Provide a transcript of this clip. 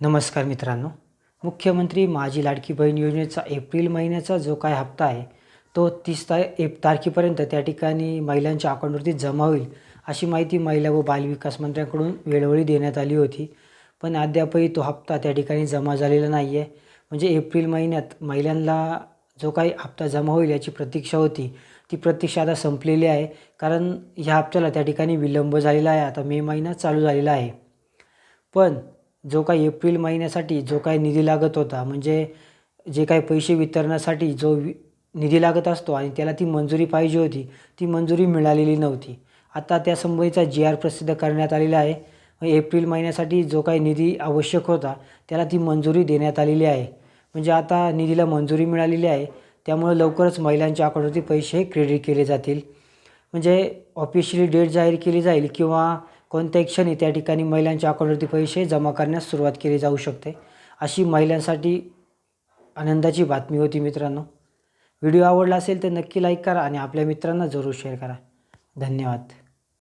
नमस्कार मित्रांनो. मुख्यमंत्री माझी लाडकी बहीण योजनेचा एप्रिल महिन्याचा जो काय हप्ता आहे तो तीस ता एक तारखेपर्यंत त्या ठिकाणी महिलांच्या अकाउंटवरती जमा होईल अशी माहिती महिला व बालविकास मंत्र्यांकडून वेळोवेळी देण्यात आली होती. पण अद्यापही तो हप्ता त्या ठिकाणी जमा झालेला नाही आहे म्हणजे एप्रिल महिन्यात महिलांना जो काही हप्ता जमा होईल याची प्रतीक्षा होती. ती प्रतीक्षा आता संपलेली आहे कारण ह्या हप्त्याला त्या ठिकाणी विलंब झालेला आहे. आता मे महिना चालू झालेला आहे. पण जो काही एप्रिल महिन्यासाठी जो काही निधी लागत होता म्हणजे जे काही पैसे वितरणासाठी जो वि निधी लागत असतो आणि त्याला ती मंजुरी पाहिजे होती ती मंजुरी मिळालेली नव्हती. आता त्या संबंधीचा जी आर प्रसिद्ध करण्यात आलेला आहे. एप्रिल महिन्यासाठी जो काही निधी आवश्यक होता त्याला ती मंजुरी देण्यात आलेली आहे. म्हणजे आता निधीला मंजुरी मिळालेली आहे. त्यामुळे लवकरच महिलांच्या अकाउंटवरती पैसे क्रेडिट केले जातील. म्हणजे ऑफिशियली डेट जाहीर केली जाईल किंवा कोणत्याही क्षणी त्या ठिकाणी महिलांच्या अकाउंटवरती पैसे जमा करण्यास सुरुवात केली जाऊ शकते. अशी महिलांसाठी आनंदाची बातमी होती मित्रांनो. व्हिडिओ आवडला असेल तर नक्की लाईक करा आणि आपल्या मित्रांना जरूर शेअर करा. धन्यवाद.